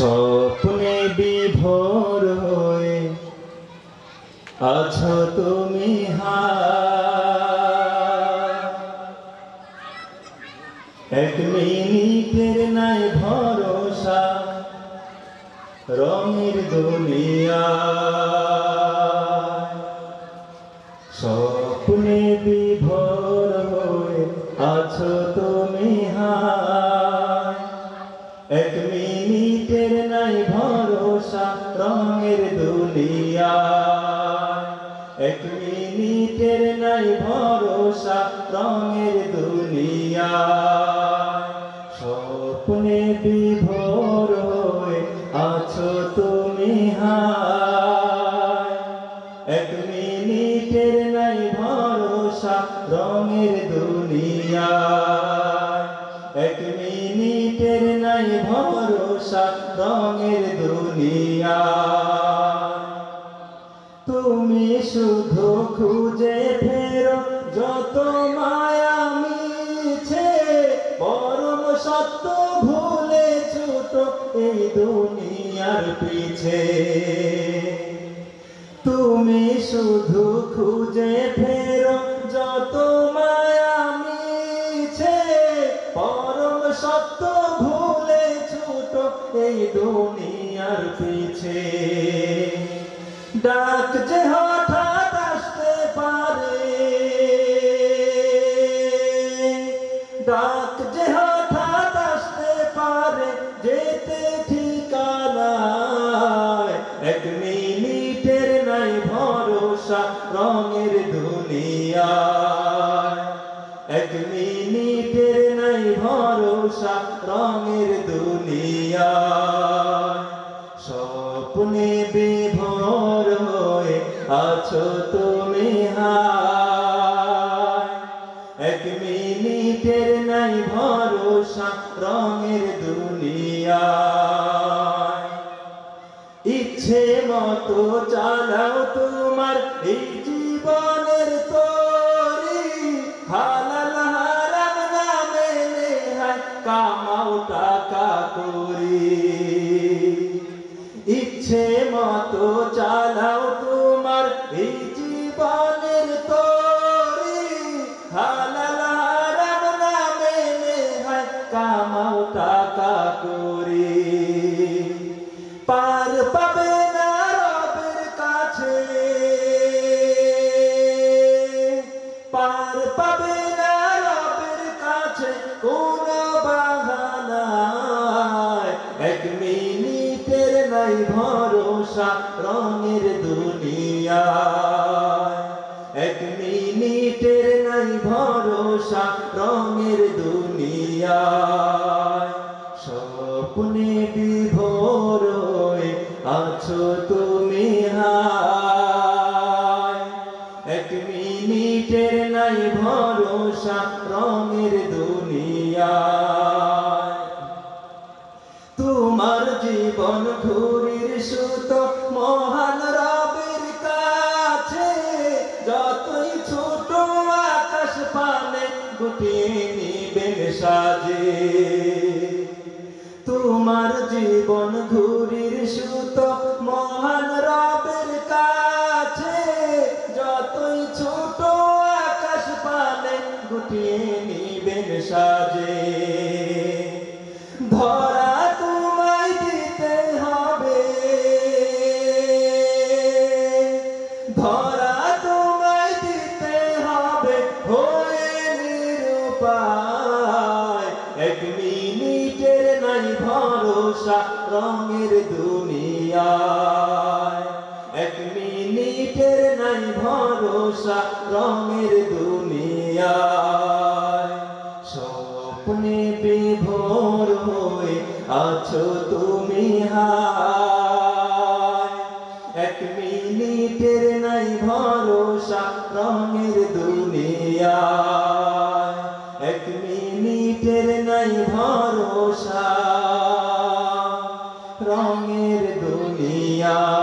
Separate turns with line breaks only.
স্বপ্নে বিভোর হয়ে আছো তুমি এক মিনিটের নাই ভরসা, রঙের দুনিয়া। স্বপ্নে বিভোর আছো তুমি হায় এক মিনিটের নাই ভরসা, রঙের দুনিয়া। স্বপ্নে বিভোর হয়ে আছো তুমি হায়। এক মিনিটের নাই ভরসা, রঙের দুনিয়া। এক মিনিটের নাই ভরসা, রঙের দুনিয়া। তুমি শুধু খুঁজে ফেরো যত মায়া মিছে, পরম সত্য ভুলে ছুট এই দুনিয়ার পিছে। তুমি শুধু খুঁজে ফেরো যত মায়া মিছে, পরম সত্য ভুলে ছুট এই দুনিয়ার পিছে। ডাক যে হঠাৎ ডাক যে হঠাৎ আসতে পারে, যেতে ঠিকানায়। এক মিনিটের নাই ভরসা রঙের দুনিয়ায়। এক মিনিটের নাই ভরসা রঙের দুনিয়ায়। স্বপ্নে বিভোর হয়ে আছো তুমি হায় রঙের দুনিয়ায়। ইচ্ছে মতো চালাও তোমার এই জীবনের তরি। হালাল হারাম না মেনে হায় কামাও টাকা করি। ইচ্ছে মতো চালাও তোমার এই জীবনের পাবে না রবের কাছে কোন বাহানায় এক মিনিটের নাই ভরসা রঙের দুনিয়ায়। এক মিনিটের নাই ভরসা রঙের দুনিয়ায়। স্বপ্নে বিভোর হয়ে রঙের দুনিয়ায়। তোমার জীবন ঘুরির সুত মহান রবের কাছে, যতই ছোট আকাশ পানে গুটিয়ে নিবেন সাজে সাজে। ধরা তোমায় দিতে হবে। ধরা তোমায় দিতে হবে হয়ে নিরুপায়। এক মিনিটের নাই ভরসা রঙের দুনিয়ায়। এক মিনিটের নাই ভরসা রঙের দুনিয়ায়। আছো তুমি হায়। এক মিনিটের নাই ভরসা রঙের দুনিয়া এক মিনিটের নাই ভরসা রঙের দুনিয়া